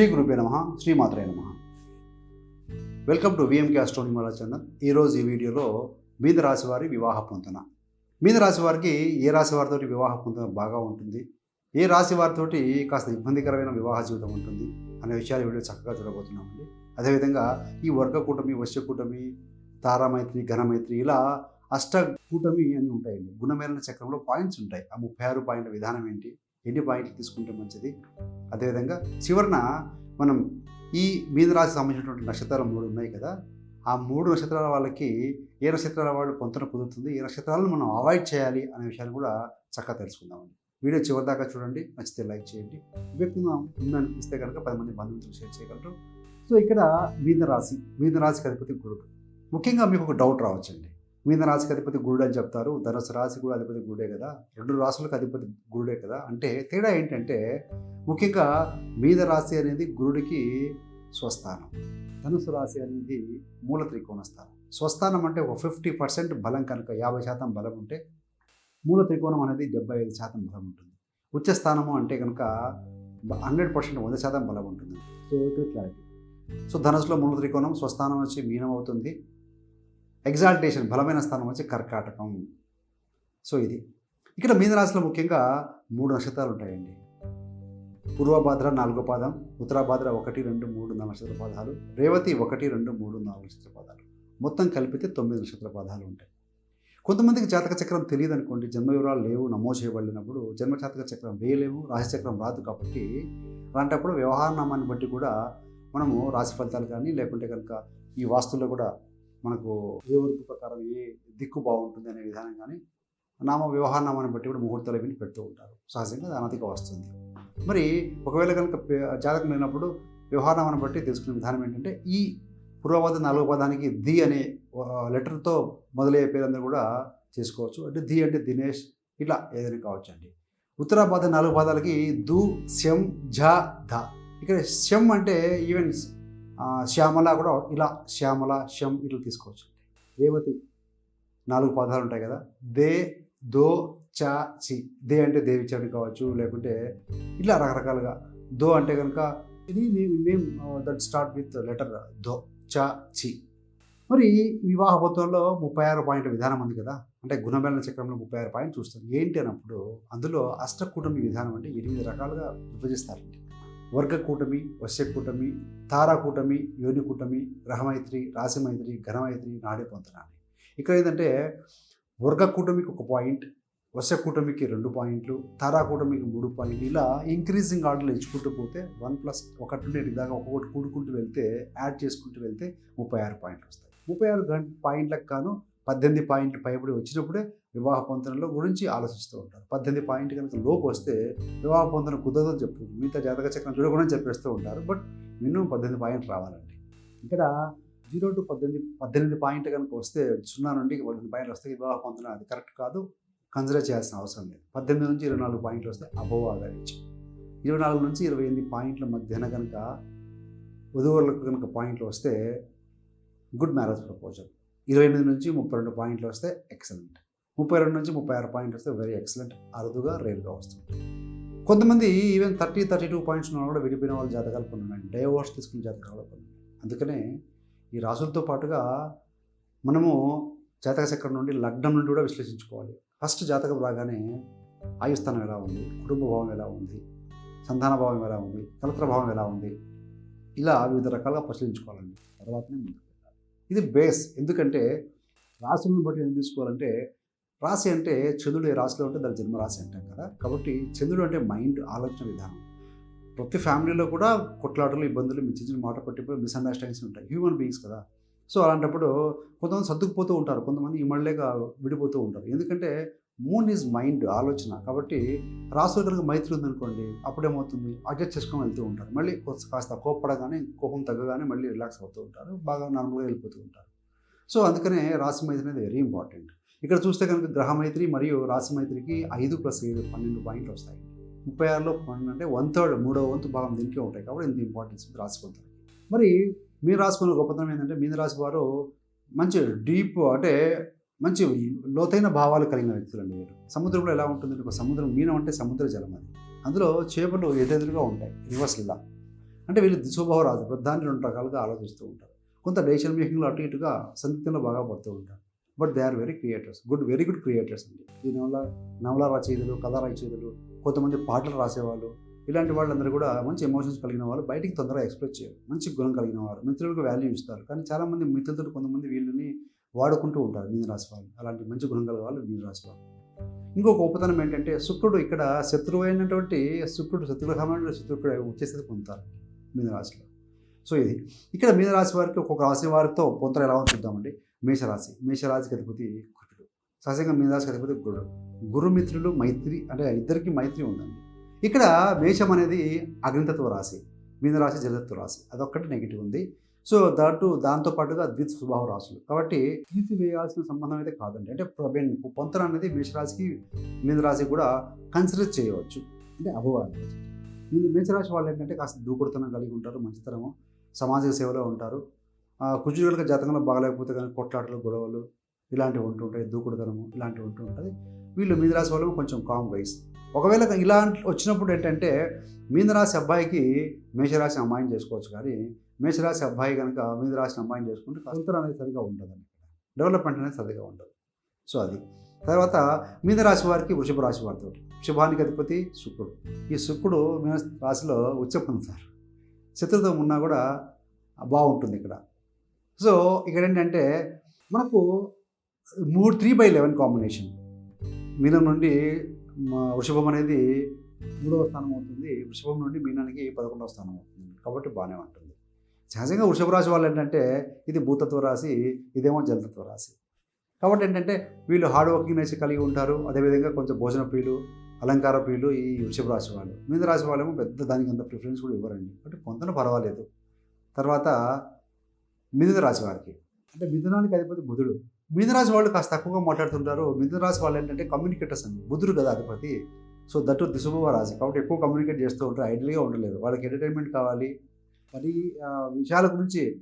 శ్రీ గురుపే నమ శ్రీమాత్రే నమ. వెల్కమ్ టు విఎంకే అస్ట్రోని మలా చందన్ ఈరోజు ఈ వీడియోలో మీన రాశి వారి వివాహ పొందన మీన రాశి వారికి ఏ రాశి వారితోటి వివాహ పొందన బాగా ఉంటుంది? ఏ రాశి వారితోటి కాస్త ఇబ్బందికరమైన వివాహ జీవితం ఉంటుంది? అనే విషయాలు వీడియో చక్కగా చూడబోతున్నామండి. అదేవిధంగా ఈ వర్గ కూటమి వశ్య కూటమి తారామైత్రి ఘనమైత్రి ఇలా అష్ట కూటమి అని ఉంటాయండి. గుణమేరణ చక్రంలో పాయింట్స్ ఉంటాయి. ఆ ముప్పై ఆరు పాయింట్ల విధానం ఏంటి? ఎన్ని పాయింట్లు తీసుకుంటే మంచిది? అదేవిధంగా చివరన మనం ఈ మీన రాశి సంబంధించినటువంటి నక్షత్రాలు మూడు ఉన్నాయి కదా ఆ మూడు నక్షత్రాల వాళ్ళకి ఏ నక్షత్రాల వాళ్ళు పొంతన కుదురుతుంది ఏ నక్షత్రాలను మనం అవాయిడ్ చేయాలి అనే విషయాన్ని కూడా చక్కగా తెలుసుకుందామండి వీడియో చివరి దాకా చూడండి నచ్చితే లైక్ చేయండి. వ్యక్తిగా ఉందనిపిస్తే కనుక పది మంది బంధుమిత్రులు షేర్ చేయగలరు. సో ఇక్కడ మీన రాశి మీన రాశికి అధిపతి గురుడు. ముఖ్యంగా మీకు ఒక డౌట్ రావచ్చండి. మీద రాశికి అధిపతి గురుడు అని చెప్తారు. ధనుసు రాశి కూడా అధిపతి గురుడే కదా. రెండు రాశులకు అధిపతి గురుడే కదా. అంటే తేడా ఏంటంటే ముఖ్యంగా మీద రాశి అనేది గురుడికి స్వస్థానం. ధనుసు రాశి అనేది మూల త్రికోణ స్థానం. స్వస్థానం అంటే ఒక ఫిఫ్టీ పర్సెంట్ బలం కనుక యాభై శాతం బలం ఉంటే మూల త్రికోణం అనేది డెబ్బై ఐదు శాతం బలం ఉంటుంది. ఉచ్చ స్థానము అంటే కనుక హండ్రెడ్ పర్సెంట్ వంద శాతం బలం ఉంటుంది. So clarity. సో ధనుసులో మూల త్రికోణం స్వస్థానం వచ్చి మీనం అవుతుంది ఎగ్జాల్టేషన్ బలమైన స్థానం వచ్చి కర్కాటకం. సో ఇది. ఇక్కడ మీనరాశిలో ముఖ్యంగా మూడు నక్షత్రాలు ఉంటాయండి. పూర్వభాద్ర నాలుగో పాదం ఉత్తరాభాద్ర ఒకటి రెండు మూడు నాలుగు నక్షత్ర పాదాలు రేవతి ఒకటి రెండు మూడు నాలుగు నక్షత్ర పాదాలు. మొత్తం కలిపితే తొమ్మిది నక్షత్ర పాదాలు ఉంటాయి. కొంతమందికి జాతక చక్రం తెలియదు అనుకోండి జన్మ వివరాలు లేవు నమోదు చేయబడినప్పుడు జన్మ జాతక చక్రం వేయలేము రాశి చక్రం రాదు కాబట్టి అలాంటప్పుడు వ్యవహార నామాన్ని బట్టి కూడా మనము రాశి ఫలితాలు కానీ లేకుంటే కనుక ఈ వాస్తుల్లో కూడా మనకు ఏ వరకు ప్రకారం ఏ దిక్కు బాగుంటుంది అనే విధానం కానీ నామ వ్యవహారనామాన్ని బట్టి కూడా ముహూర్తాలు అవి పెడుతూ ఉంటారు. సహజంగా అది అనతిగా వస్తుంది. మరి ఒకవేళ కనుక జాతకం లేనప్పుడు వ్యవహారనామాన్ని బట్టి తెలుసుకునే విధానం ఏంటంటే ఈ పూర్వపద నాలుగో పదానికి ది అనే లెటర్తో మొదలయ్యే పేరందరూ కూడా చేసుకోవచ్చు. అంటే ది అంటే దినేష్ ఇట్లా ఏదైనా కావచ్చు అండి. ఉత్తరాపాద నాలుగు పాదాలకి దు శం ఝ ధ. ఇక్కడ శం అంటే ఈవెన్ శ్యామల కూడా ఇలా శ్యామల శం ఇట్లా తీసుకోవచ్చు. రేవతి నాలుగు పదాలు ఉంటాయి కదా. దే దో చ చి. దే అంటే దేవి దేవిచని కావచ్చు లేకుంటే ఇలా రకరకాలుగా. దో అంటే కనుక ఇది name that start with letter దో చ చి. మరి వివాహ పత్రంలో ముప్పై ఆరు పాయింట్ విధానం ఉంది కదా. అంటే గుణమేళన చక్రంలో ముప్పై ఆరు పాయింట్ చూస్తాం ఏంటి అన్నప్పుడు అందులో అష్టకూటమి విధానం అంటే ఎనిమిది రకాలుగా విభజిస్తారండి వర్గ కూటమి వశ్య కూటమి తారా కూటమి యోని కూటమి గ్రహమైత్రి రాశిమైత్రి ఘనమైత్రి నాడే పొందనాన్ని ఇక్కడ ఏంటంటే వర్గ కూటమికి ఒక పాయింట్ వశ్య కూటమికి రెండు పాయింట్లు తారా కూటమికి మూడు పాయింట్లు ఇలా ఇంక్రీజింగ్ ఆర్డర్లు ఎంచుకుంటూ పోతే వన్ ప్లస్ ఒకటి నుండి దాకా ఒక్కొక్కటి కూడుకుంటూ వెళ్తే యాడ్ చేసుకుంటూ వెళ్తే ముప్పై ఆరు పాయింట్లు వస్తాయి. ముప్పై ఆరు గంట పాయింట్లకు గాను పద్దెనిమిది పాయింట్లు పైబడి వచ్చినప్పుడే వివాహ పొందనలో గురించి ఆలోచిస్తూ ఉంటారు. పద్దెనిమిది పాయింట్ కనుక లోపు వస్తే వివాహ పొందన కుదరదని చెప్పు మిగతా జాతక చక్రం చూడకుండా చెప్పేస్తూ ఉంటారు. బట్ మినిమం పద్దెనిమిది పాయింట్లు రావాలండి. ఇక్కడ జీరో టు పద్దెనిమిది పద్దెనిమిది పాయింట్ కనుక వస్తే సున్నా నుండి పద్దెనిమిది పాయింట్లు వస్తే వివాహ పొందన అది కరెక్ట్ కాదు కన్సిడర్ చేయాల్సిన అవసరం లేదు. పద్దెనిమిది నుంచి ఇరవై నాలుగు పాయింట్లు వస్తే అబోవ్ ఆవరేజ్. ఇరవై నాలుగు నుంచి ఇరవై ఎనిమిది పాయింట్ల మధ్యన కనుక వధువులకు కనుక పాయింట్లు వస్తే గుడ్ మ్యారేజ్ ప్రపోజల్. ఇరవై ఎనిమిది నుంచి ముప్పై రెండు పాయింట్లు వస్తే ఎక్సలెంట్ ముప్పై రెండు నుంచి ముప్పై ఆరు పాయింట్లు వస్తే వెరీ ఎక్సలెంట్ అరుదుగా రేరుగా వస్తుంది. కొంతమంది even thirty thirty two points ఉన్న కూడా విడిపోయిన వాళ్ళ జాతకాలు కొన్ని ఉన్నాయి. డైవోర్స్ తీసుకున్న జాతకాలు కూడా కొన్ని అందుకనే ఈ రాసులతో పాటుగా మనము జాతక చక్రం నుండి లగ్నం నుండి కూడా విశ్లేషించుకోవాలి. ఫస్ట్ జాతకం రాగానే ఆయుస్థానం ఎలా ఉంది? కుటుంబ భావం ఎలా ఉంది? సంతాన భావం ఎలా ఉంది? కలత్ర భావం ఎలా ఉంది? ఇలా వివిధ రకాలుగా పరిశీలించుకోవాలండి. తర్వాతనే ముందు ఇది బేస్. ఎందుకంటే రాశులను బట్టి ఏం తీసుకోవాలంటే రాశి అంటే చంద్రుడు ఏ రాశిలో ఉంటే దాని జన్మరాశి అంటాం కదా. కాబట్టి చంద్రుడు అంటే మైండ్ ఆలోచన విధానం. ప్రతి ఫ్యామిలీలో కూడా కొట్లాటలు ఇబ్బందులు మీ చిన్న మాట పట్టిపోయి మిస్అండర్స్టాండింగ్స్ ఉంటాయి. హ్యూమన్ బీయింగ్స్ కదా. సో అలాంటప్పుడు కొంతమంది సర్దుకుపోతూ ఉంటారు. కొంతమంది ఇమ్మడలేక విడిపోతూ ఉంటారు. ఎందుకంటే మూన్ ఈజ్ మైండ్ ఆలోచన. కాబట్టి రాసులు కనుక మైత్రి ఉందనుకోండి అప్పుడేమవుతుంది? అడ్జస్ట్ చేసుకొని వెళ్తూ ఉంటారు. మళ్ళీ కాస్త కోప్పడగానే కోపం తగ్గగానే మళ్ళీ రిలాక్స్ అవుతూ ఉంటారు. బాగా నార్మల్గా వెళ్ళిపోతూ ఉంటారు. సో అందుకనే రాశి మైత్రి అనేది వెరీ ఇంపార్టెంట్ ఇక్కడ చూస్తే కనుక గ్రహ మైత్రి మరియు రాశి మైత్రికి ఐదు ప్లస్ ఏడు పన్నెండు పాయింట్లు వస్తాయి. ముప్పై ఆరులో పన్నెండు అంటే వన్ థర్డ్ మూడో వంతు భాగం దీనికే ఉంటాయి. కాబట్టి ఇంత ఇంపార్టెన్స్ రాసుకుంటారు మరి మీరు రాసుకున్న గొప్పతనం ఏంటంటే మీన రాశి వారు మంచి డీప్ అంటే మంచి లోతైన భావాలు కలిగిన వ్యక్తులు అండి వీరు. సముద్రంలో ఎలా ఉంటుంది? ఒక సముద్రం మీనం అంటే సముద్ర జలం అది. అందులో చేపలు ఎదురుగా ఉంటాయి రివర్స్ ఇలా అంటే వీళ్ళు దిశోభావ రాజు ప్రధాని రెండు రకాలుగా ఆలోచిస్తూ ఉంటారు. కొంత డెసిషన్ మేకింగ్లో అటు ఇటుగా సందిగ్ధంలో బాగా పడుతూ ఉంటారు. But they are very creators good very good creators అండి. దీనివల్ల నవల రచయితలు కథ రచయితలు కొంతమంది పాటలు రాసేవాళ్ళు ఇలాంటి వాళ్ళందరూ కూడా మంచి ఎమోషన్స్ కలిగిన వాళ్ళు బయటికి తొందరగా ఎక్స్ప్రెస్ చేయరు. మంచి గుణం కలిగిన వారు మిత్రులకు వాల్యూ ఇస్తారు. కానీ చాలామంది మిత్రులతో కొంతమంది వీళ్ళని వాడుకుంటూ ఉంటారు మీనరాశి వాళ్ళు అలాంటి మంచి గుణం కలిగిన వాళ్ళు మీనరాశి వాళ్ళు ఇంకొక గొప్పతనం ఏంటంటే శుక్రుడు ఇక్కడ శత్రువు అయినటువంటి శుక్రుడు శత్రుగ్రహమైన శత్రుడు వచ్చేసేది పొందుతారు మీనరాశిలో సో ఇది. ఇక్కడ మీనరాశి వారికి ఒక్కొక్క రాశి వారితో పొంతలు ఎలా చూద్దామండి. మేషరాశి. మేషరాశికి అధిపతి కుటుడు సహజంగా మీనరాశికి అధిపతి గురుడు గురుమిత్రులు మైత్రి అంటే ఇద్దరికి మైత్రి ఉందండి. ఇక్కడ మేషం అనేది అగ్నితత్వ రాశి. మీనరాశి జలతత్వ రాశి. అదొక్కటి నెగిటివ్ ఉంది. సో దాటు దాంతో పాటుగా ద్విత్ స్వభావ రాశులు. కాబట్టి తీసివేయాల్సిన సంబంధం అయితే కాదండి. అంటే ప్రబేన్ పొంతన అనేది మేషరాశికి మీనరాశికి కూడా కన్సిడర్ చేయవచ్చు. అంటే అభవాలు వీళ్ళు మేషరాశి వాళ్ళు ఏంటంటే కాస్త దూకుడుతనం కలిగి ఉంటారు మంచితనము సామాజిక సేవలో ఉంటారు. ఆ, జాతకంలో బాగలేకపోతే కానీ కొట్లాటలు గొడవలు ఇలాంటివి ఉంటుంటాయి దూకుడుతనము ఇలాంటివి ఉంటూ ఉంటుంది వీళ్ళు మీనరాశి వాళ్ళు కొంచెం కామ్ వైస్ ఒకవేళ ఇలా వచ్చినప్పుడు ఏంటంటే మీనరాశి అబ్బాయికి మేషరాశి అమ్మాయిని చేసుకోవచ్చు. కానీ మేషరాశి అబ్బాయి కనుక మీనరాశి అమ్మాయిని చేసుకుంటే కొంత అనేది సరిగా ఉండదండి డెవలప్మెంట్ అనేది సరిగా ఉండదు. సో అది. తర్వాత మీనరాశి వారికి వృషభ రాశి వారితో. వృషభానికి అధిపతి శుక్రుడు. ఈ శుక్రుడు మీన రాశిలో ఉచ్చ పొందుతారు శత్రుత్వం ఉన్నా కూడా బాగుంటుంది ఇక్కడ. సో ఇక్కడ ఏంటంటే మనకు మూడు త్రీ బై లెవెన్ కాంబినేషన్. మీనం నుండి వృషభం అనేది మూడవ స్థానం అవుతుంది. వృషభం నుండి మీనానికి పదకొండవ స్థానం అవుతుంది. కాబట్టి బాగానే ఉంటుంది. సహజంగా వృషభ రాశి వాళ్ళు ఏంటంటే ఇది భూతత్వ రాశి ఇదేమో జలతత్వ రాశి. కాబట్టి ఏంటంటే వీళ్ళు హార్డ్ వర్కింగ్ నేచర్ కలిగి ఉంటారు. అదేవిధంగా కొంచెం భోజన ప్రియులు అలంకార ప్రియులు ఈ వృషభ రాశి వాళ్ళు. మీద రాశి వాళ్ళేమో పెద్ద దానికి అంత ప్రిఫరెన్స్ కూడా ఇవ్వరండి. అంటే పొందన పర్వాలేదు. తర్వాత మిథున రాశి వారికి. అంటే మిథునానికి అధిపతి బుధుడు. మిథున రాశి వాళ్ళు కాస్త తక్కువగా మాట్లాడుతుంటారు. మిథున రాశి వాళ్ళు ఏంటంటే కమ్యూనికేటర్స్ అండి. బుధుడు కదా అధిపతి. సో దట్టు దిశుభవ రాశి. కాబట్టి ఎక్కువ కమ్యూనికేట్ చేస్తూ ఉంటారు. ఐడియల్గా ఉండలేదు. వాళ్ళకి ఎంటర్టైన్మెంట్ కావాలి. మరి విషయాల గురించి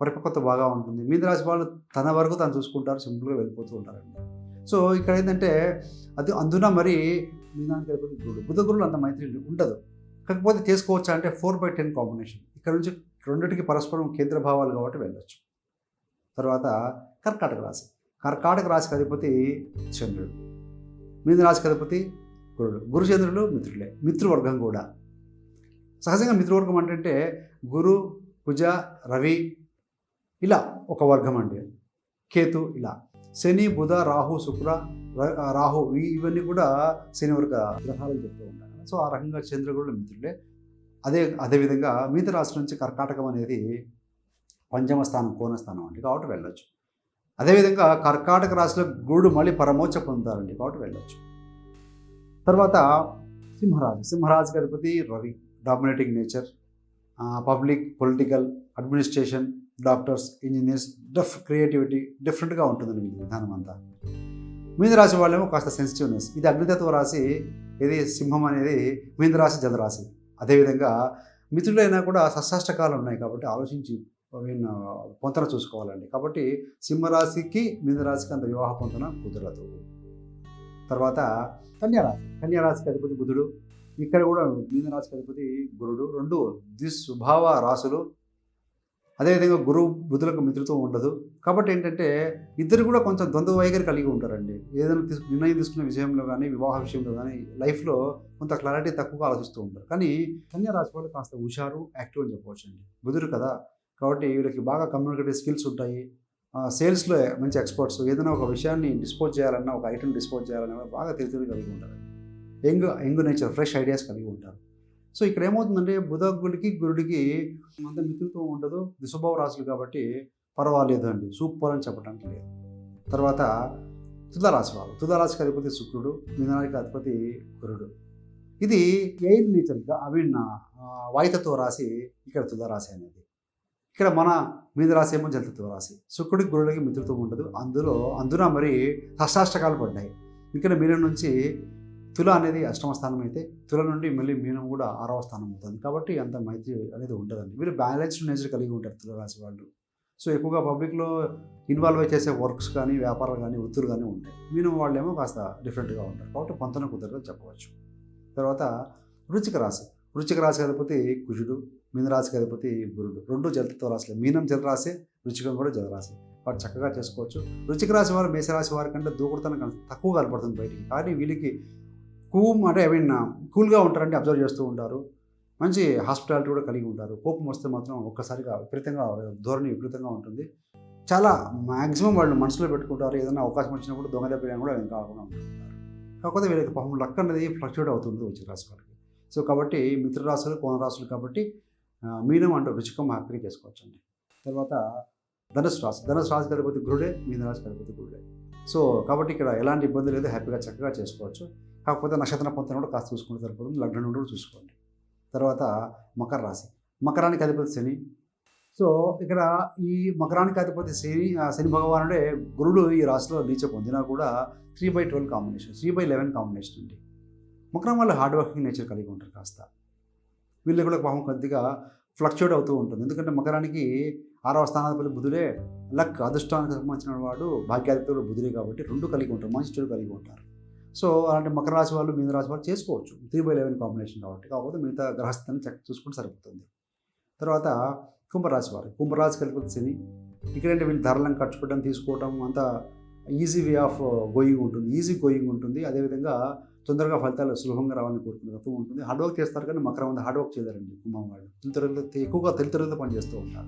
పరిపక్వత బాగా ఉంటుంది. మీన రాశి వాళ్ళు తన వరకు తను చూసుకుంటారు సింపుల్గా వెళ్ళిపోతూ ఉంటారండి. సో ఇక్కడ ఏంటంటే అది అందున మరి మీనానికి వెళ్ళిపోతే గురుడు బుధ గురువులు అంత మైత్రి ఉండదు. కాకపోతే చేసుకోవచ్చా అంటే ఫోర్ బై టెన్ కాంబినేషన్. ఇక్కడ నుంచి రెండింటికి పరస్పరం కేంద్ర భావాలు కాబట్టి వెళ్ళొచ్చు. తర్వాత కర్కాటక రాశి. కర్కాటక రాశికి అధిపతి చంద్రుడు. మీన రాశికి అధిపతి గురుడు. గురుచంద్రులు మిత్రులే మిత్రువర్గం కూడా. సహజంగా మిత్రవర్గం అంటే గురు కుజ రవి ఇలా ఒక వర్గం అండి. కేతు ఇలా. శని బుధ రాహు శుక్ర రాహు ఇవన్నీ కూడా శని వర్గ గ్రహాలు చెప్తూ ఉంటారు. సో ఆ రకంగా చంద్రగుడు మిత్రులే. అదే అదేవిధంగా మిగతా రాశి నుంచి కర్కాటకం అనేది పంచమ స్థానం కోన స్థానం అండి. కాబట్టి వెళ్ళొచ్చు. అదేవిధంగా కర్కాటక రాశిలో గురుడు మళ్ళీ పరమోచ్చ పొందుతారండి. కాబట్టి వెళ్ళొచ్చు. తర్వాత సింహరాజు. సింహరాజుకి అధిపతి Ravi. Dominating nature public political administration doctors engineers డఫ్ creativity డిఫరెంట్గా ఉంటుందండి మీ విధానం అంతా. మీన రాశి వాళ్ళేమో కాస్త సెన్సిటివ్నెస్. ఇది అగ్నితత్వ రాశి ఇది సింహం అనేది మీన రాశి జలరాశి అదేవిధంగా మిత్రులైనా కూడా సశాష్టకాలు ఉన్నాయి కాబట్టి ఆలోచించి వీళ్ళ పొంతన చూసుకోవాలండి. కాబట్టి సింహరాశికి మీనరాశికి అంత వివాహ పొంతన కుదరదు. తర్వాత కన్యారాశి కన్యారాశికి అధిపతి బుధుడు. ఇక్కడ కూడా మీనరాశి అధిపతి గురుడు. రెండు దుస్వభావ రాశులు. అదేవిధంగా గురువు బుధులకు మిత్రుత్వం ఉండదు. కాబట్టి ఏంటంటే ఇద్దరు కూడా కొంచెం ద్వంద్వ వైఖరి కలిగి ఉంటారండి. ఏదైనా తీసుకు నిర్ణయం తీసుకునే విషయంలో కానీ వివాహ విషయంలో కానీ లైఫ్లో కొంత క్లారిటీ తక్కువగా ఆలోచిస్తూ ఉంటారు. కానీ కన్యా రాశి వాళ్ళు కాస్త హుషారు యాక్టివ్ అని చెప్పవచ్చు అండి బుధుడు కదా కాబట్టి వీళ్ళకి బాగా కమ్యూనికేటివ్ స్కిల్స్ ఉంటాయి. సేల్స్లో మంచి ఎక్స్పర్ట్స్. ఏదైనా ఒక విషయాన్ని డిస్పోజ్ చేయాలన్నా ఒక ఐటమ్ డిస్పోజ్ చేయాలన్నా బాగా తెలిసి కలిగి ఉంటారు. Young young nature fresh ideas కలిగి ఉంటారు. సో ఇక్కడ ఏమవుతుందంటే బుధ గుడికి గురుడికి అంత మిత్రుత్వం ఉండదు. దిశభావ రాశులు కాబట్టి పర్వాలేదు అండి. సూపర్ అని చెప్పడానికి లేదు. తర్వాత తులారాశి వాళ్ళు తులారాశికి అధిపతి శుక్రుడు మీనానికి అధిపతి గురుడు. ఇది ఎయిర్ నేచర్గా ఐ మీన్ వాయుతత్వ రాశి ఇక్కడ తులారాశి అనేది. ఇక్కడ మన మీద రాశి ఏమో జలతత్వ రాశి. శుక్రుడికి గురుడికి మిత్రుత్వం ఉండదు. అందులో అందున మరి హస్తాష్టకాలు పడ్డాయి ఇక్కడ మీనం నుంచి తుల అనేది అష్టమ స్థానం అయితే తుల నుండి మళ్ళీ మీనం కూడా ఆరవ స్థానం అవుతుంది. కాబట్టి అంత మైత్రి అనేది ఉండదండి వీళ్ళు బ్యాలెన్స్డ్ నేచర్ కలిగి ఉంటారు తుల రాశి వాళ్ళు. సో ఎక్కువగా పబ్లిక్లో ఇన్వాల్వ్ చేసే వర్క్స్ కానీ వ్యాపారాలు కానీ వృత్తులు కానీ ఉంటాయి. మీనం వాళ్ళేమో కాస్త డిఫరెంట్గా ఉంటారు. కాబట్టి పొంతన కుదరదని చెప్పవచ్చు. తర్వాత వృచ్చిక రాశి. వృచ్చిక రాశి అధిపతి కుజుడు మీనరాశికి అధిపతి గురుడు. రెండు జలతో రాశులే. మీనం జలరాశి రుచికం కూడా జలరాశి వాడు చక్కగా చేసుకోవచ్చు. రుచిక రాశి వారు మేషరాశి వారి కంటే దూకుడుతనం తక్కువ కనపడుతుంది బయటికి. కానీ వీళ్ళకి కూమ్ అంటే ఐ మీన్ కూల్గా ఉంటారంటే అబ్జర్వ్ చేస్తూ ఉంటారు. మంచి హాస్పిటాలిటీ కూడా కలిగి ఉంటారు. కోపం వస్తే మాత్రం ఒక్కసారిగా విపరీతంగా ధోరణి విపరీతంగా ఉంటుంది. చాలా మ్యాక్సిమం వాళ్ళు మనసులో పెట్టుకుంటారు. ఏదైనా అవకాశం వచ్చినప్పుడు దొంగ దెబ్బ కూడా వెనక కాకుండా ఉంటుంటారు కాకపోతే వీళ్ళకి పాపం లక్ అనేది ఫ్లక్చువేట్ అవుతుంది వచ్చే రాశి వాళ్ళకి సో కాబట్టి మిత్ర కోనరాశులు కోన కాబట్టి మీనం అంటూ రుచికం హ్యాపీగా చేసుకోవచ్చండి. తర్వాత ధనుసు రాశి. ధనుసు రాశి గడిపోతే గురుడే మీన రాశి గురుడే. సో కాబట్టి ఇక్కడ ఎలాంటి ఇబ్బంది లేదు. హ్యాపీగా చక్కగా చేసుకోవచ్చు. కాకపోతే నక్షత్రం పొంతన కూడా కాస్త చూసుకుంటే సరిపోతుంది. లగ్నం కూడా చూసుకోండి. తర్వాత మకర రాశి. మకరానికి అధిపతి శని. సో ఇక్కడ ఈ మకరానికి అధిపతి శని ఆ శని భగవానుడే గురుడు ఈ రాశిలో నీచ పొందినా కూడా three by twelve combination three by eleven combination అండి. మకరం వల్ల హార్డ్ వర్కింగ్ నేచర్ కలిగి ఉంటారు కాస్త. వీళ్ళు కూడా పాపం కొద్దిగా ఫ్లక్చుయేట్ అవుతూ ఉంటుంది. ఎందుకంటే మకరానికి ఆరవ స్థానాధిపతి బుధుడే లక్ అదృష్టానికి సంబంధించిన వాడు భాగ్యాధిపతులు బుధుడే కాబట్టి రెండు కలిగి ఉంటారు. మంచి చెడు కలిగి ఉంటారు. సో అలాంటి మకర రాశి వాళ్ళు మీన రాశి వాళ్ళు చేసుకోవచ్చు. త్రీ బై లెవెన్ కాంబినేషన్ కాబట్టి. కాకపోతే మిగతా గ్రహస్థాన్ని చెక్ చూసుకుంటే సరిపోతుంది. తర్వాత కుంభరాశి వారు. కుంభరాశి కలిపి శని. ఇక్కడంటే వీళ్ళు ధరలను ఖర్చు తీసుకోవడం అంతా ఈజీ వే ఆఫ్ గోయింగ్ ఉంటుంది. ఈజీ గోయింగ్ ఉంటుంది. అదేవిధంగా తొందరగా ఫలితాలు సులభంగా రావాలని కోరుకునే తత్వం ఉంటుంది. హార్డ్ వర్క్ చేస్తారు కానీ మకరం మంది హార్డ్ వర్క్ చేయలేరండి కుంభం వాళ్ళు. తెలుతరులతో ఎక్కువగా తల్లితండ్రులతో పని చేస్తూ ఉంటారు.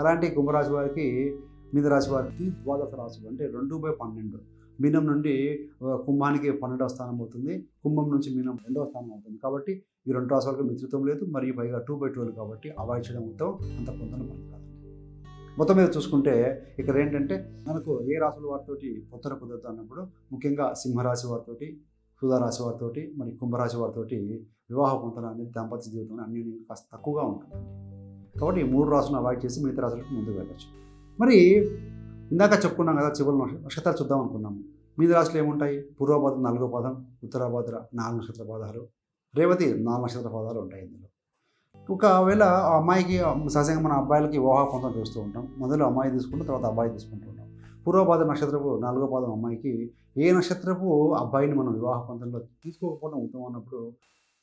అలాంటి కుంభరాశి వారికి మీద రాశి వారికి ద్వాదశ రాశులు అంటే రెండు బై పన్నెండు. మీనం నుండి కుంభానికి పన్నెండవ స్థానం అవుతుంది. కుంభం నుంచి మీనం రెండవ స్థానం అవుతుంది. కాబట్టి ఈ రెండు రాశులకు మిత్రత్వం లేదు మరియు పైగా టూ బై టూలు కాబట్టి అవాయిడ్ చేయడం మొత్తం అంత పొందడం మనకు కాదు. మొత్తం మీద చూసుకుంటే ఇక్కడ ఏంటంటే మనకు ఏ రాశుల వారితోటి పొత్తన కుదరదు అన్నప్పుడు ముఖ్యంగా సింహరాశి వారితోటి రాశి వారితోటి మరి కుంభరాశి వారితోటి వివాహ పొందడం అనేది దాంపత్య జీవితం అన్ని కాస్త తక్కువగా ఉంటుంది. కాబట్టి ఈ మూడు రాసులను అవాయిడ్ చేసి మిగతా రాసులకు ముందుకు వెళ్ళచ్చు. మరి ఇందాక చెప్పుకున్నాం కదా చివరి నక్షత్రాలు చూద్దాం అనుకున్నాము. మీద రాశులు ఏముంటాయి? పూర్వపాదం నాలుగో పాదం ఉత్తరాభాద్ర నాలుగు నక్షత్ర పాదాలు. రేవతి నాలుగు నక్షత్ర పాదాలు ఉంటాయి ఇందులో. ఒకవేళ ఆ అమ్మాయికి సహజంగా మన అబ్బాయిలకి వివాహ పొందడం చూస్తూ ఉంటాం. మొదలు అమ్మాయి తీసుకుంటాం తర్వాత అబ్బాయి తీసుకుంటూ ఉంటాం. పూర్వపాద నక్షత్రపు నాలుగో పాదం అమ్మాయికి ఏ నక్షత్రపు అబ్బాయిని మనం వివాహ పంతంలో తీసుకోకపోవడం ఉత్తమం అన్నప్పుడు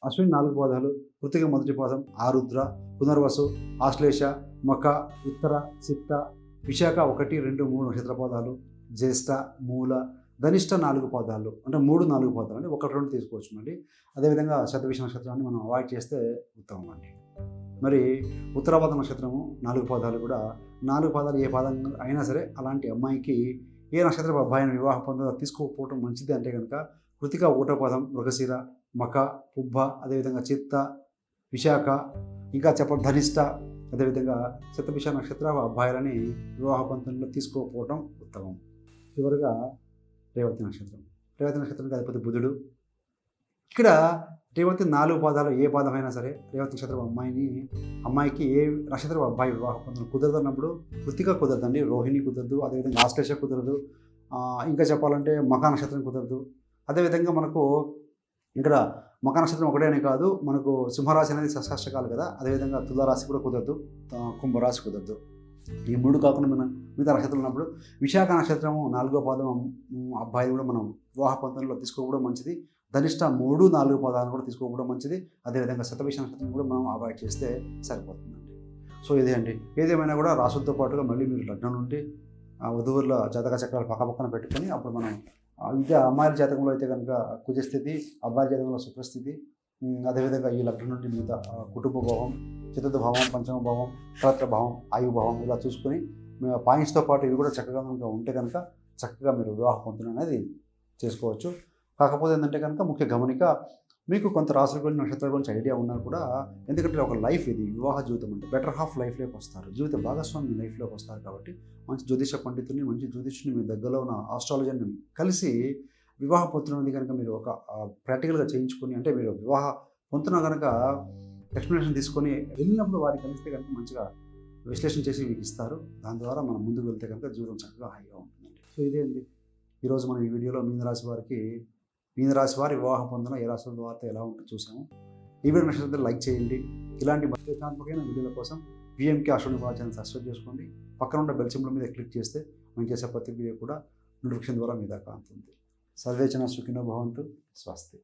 అశ్విని నాలుగు పాదాలు కృతిక మొదటి పాదం ఆరుద్ర పునర్వసు ఆశ్లేష మొక ఉత్తర చిత్త విశాఖ ఒకటి రెండు మూడు నక్షత్ర పాదాలు జ్యేష్ఠ మూల ధనిష్ట నాలుగు పాదాలు అంటే మూడు నాలుగు పాదాలు అండి ఒకటి రెండు తీసుకోవచ్చు మళ్ళీ. అదేవిధంగా శతవిష నక్షత్రాన్ని మనం అవాయిడ్ చేస్తే ఉత్తమం అండి. మరి ఉత్తరాపాద నక్షత్రము నాలుగు పాదాలు కూడా నాలుగు పాదాలు ఏ పాదం అయినా సరే అలాంటి అమ్మాయికి ఏ నక్షత్ర అబ్బాయిని వివాహ పొంద తీసుకోకపోవడం మంచిది అంటే కనుక కృతిక ఒకటో పదం మృగశిర మక పుబ్బ అదేవిధంగా చిత్త విశాఖ ఇంకా చెప్ప ధనిష్ట అదేవిధంగా శతభిష నక్షత్ర అబ్బాయిలని వివాహ పంతంలో తీసుకోకపోవడం ఉత్తమం. చివరిగా రేవతి నక్షత్రం. రేవతి నక్షత్రానికి అధిపతి బుధుడు. ఇక్కడ రేవతి నాలుగు పాదాలు ఏ పాదమైనా సరే రేవతి నక్షత్రం అమ్మాయిని అమ్మాయికి ఏ నక్షత్రం అబ్బాయి వివాహ పొందడం కుదరదు అన్నప్పుడు వృత్తిగా కుదరదండి రోహిణి కుదరదు అదేవిధంగా ఆశ్లేష కుదరదు ఇంకా చెప్పాలంటే మకా నక్షత్రం కుదరదు. అదేవిధంగా మనకు ఇక్కడ మకా నక్షత్రం ఒకటేనే కాదు మనకు సింహరాశి అనేది షష్టాష్టకాలు కదా. అదేవిధంగా తులారాశి కూడా కుదరదు. కుంభరాశి కుదరదు. ఈ మూడు కాకుండా మనం మిగతా నక్షత్రం ఉన్నప్పుడు విశాఖ నక్షత్రము నాలుగో పాదం అబ్బాయి కూడా మనం వివాహ పంతంలో తీసుకోవడం మంచిది. ధనిష్ట మూడు నాలుగు పాదాలను కూడా తీసుకోవడం మంచిది. అదేవిధంగా శతభిష నక్షత్రం కూడా మనం అవాయిడ్ చేస్తే సరిపోతుందండి. సో ఇదే అండి. ఏదేమైనా కూడా రాసులతో పాటుగా మళ్ళీ మీరు లగ్నం నుండి ఆ వధువుల జాతక చక్రాలు పక్కపక్కన పెట్టుకొని అప్పుడు మనం ఇదే అమ్మాయిల జాతకంలో అయితే కనుక కుజస్థితి అబ్బాయి జాతకంలో సుప్రస్థితి. అదేవిధంగా ఈ లగ్నం నుండి మిగతా కుటుంబ భావం చతుర్థ భావం పంచమ భావం కలత్ర భావం ఆయు భావం ఇలా చూసుకొని పాయింట్స్తో పాటు ఇవి కూడా చక్కగా కనుక ఉంటే కనుక చక్కగా మీరు వివాహ పొందున అనేది చేసుకోవచ్చు. కాకపోతే ఏంటంటే కనుక ముఖ్య గమనిక మీకు కొంత రాసుల గురించి నక్షత్రాల గురించి ఐడియా ఉన్నా కూడా ఎందుకంటే ఒక లైఫ్ ఇది వివాహ జీవితం అంటే. బెటర్ హాఫ్ లైఫ్లోకి వస్తారు. జీవిత భాగస్వామి లైఫ్లోకి వస్తారు కాబట్టి మంచి జ్యోతిష పండితుని మంచి జ్యోతిష్ని మీ దగ్గరలో ఉన్న ఆస్ట్రాలజీని కలిసి వివాహ పొందుతున్నది కనుక మీరు ఒక ప్రాక్టికల్గా చేయించుకొని అంటే మీరు వివాహ పొందుతున్న కనుక ఎక్స్ప్లెనేషన్ తీసుకొని వెళ్ళినప్పుడు వారికి కలిస్తే కనుక మంచిగా విశ్లేషణ చేసి మీకు ఇస్తారు. దాని ద్వారా మనం ముందుకు వెళ్తే కనుక జీవితం చక్కగా హాయిగా ఉంటుందండి. సో ఇదే అండి. ఈరోజు మనం ఈ వీడియోలో మీనరాశి వారికి మీన రాశి వారి వివాహ పొందడం ఏ రాశుల వార్త ఎలా ఉంటుందో చూసాము ఈ వీడియో నచ్చినట్లయితే లైక్ చేయండి. ఇలాంటి మధ్యతాత్మకమైన వీడియోల కోసం పిఎంకే అశ్వని బాగా ఛానల్ సబ్స్క్రైబ్ చేసుకోండి. పక్కన ఉన్న బెల్ సింబల్ మీద క్లిక్ చేస్తే మేము చేసే ప్రతి వీడియో కూడా నోటిఫికేషన్ ద్వారా మీ దాకా అందుతుంది సర్వేచన సుఖినో భవంతు. స్వస్తి.